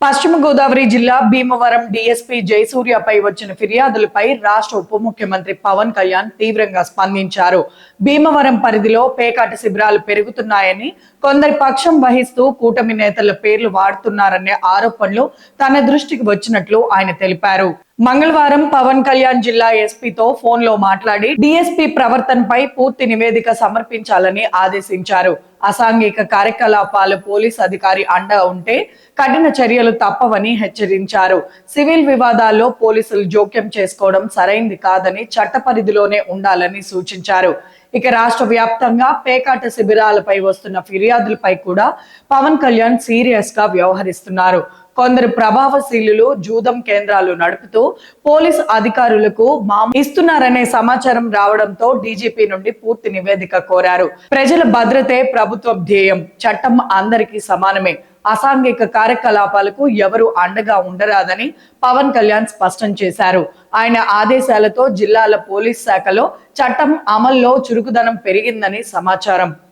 పశ్చిమ గోదావరి జిల్లా భీమవరం డీఎస్పీ జయసూర్యపై వచ్చిన ఫిర్యాదులపై రాష్ట్ర ఉప ముఖ్యమంత్రి పవన్ కళ్యాణ్ తీవ్రంగా స్పందించారు. భీమవరం పరిధిలో పేకాట శిబిరాలు పెరుగుతున్నాయని కొందరి పక్షం వహిస్తూ కూటమి నేతల పేర్లు వాడుతున్నారనే ఆరోపణలు తన దృష్టికి వచ్చినట్లు ఆయన తెలిపారు. మంగళవారం పవన్ కళ్యాణ్ జిల్లా ఎస్పీతో ఫోన్లో మాట్లాడి డిఎస్పీ ప్రవర్తనపై పూర్తి నివేదిక సమర్పించాలని ఆదేశించారు. అసాంఘిక కార్యకలాపాలు పోలీస్ అధికారి అండ ఉంటే కఠిన చర్యలు తప్పవని హెచ్చరించారు. సివిల్ వివాదాల్లో పోలీసులు జోక్యం చేసుకోవడం సరైంది కాదని చట్ట పరిధిలోనే ఉండాలని సూచించారు. ఇక రాష్ట్ర వ్యాప్తంగా పేకాట శిబిరాలపై వస్తున్న ఫిర్యాదులపై కూడా పవన్ కళ్యాణ్ సీరియస్గా వ్యవహరిస్తున్నారు. కొందరు ప్రభావశీలులు జూదం కేంద్రాలు నడుపుతూ పోలీస్ అధికారులకు ఇస్తున్నారనే సమాచారం రావడంతో డీజీపీ నుండి పూర్తి నివేదిక కోరారు. ప్రజల భద్రతే ప్రభుత్వం ధ్యేయం. చట్టం అందరికీ సమానమే. అసాంఘిక కార్యకలాపాలకు ఎవరు అండగా ఉండరాదని పవన్ కళ్యాణ్ స్పష్టం చేశారు. ఆయన ఆదేశాలతో జిల్లాల పోలీస్ శాఖలో చట్టం అమల్లో చురుకుదనం పెరిగిందని సమాచారం.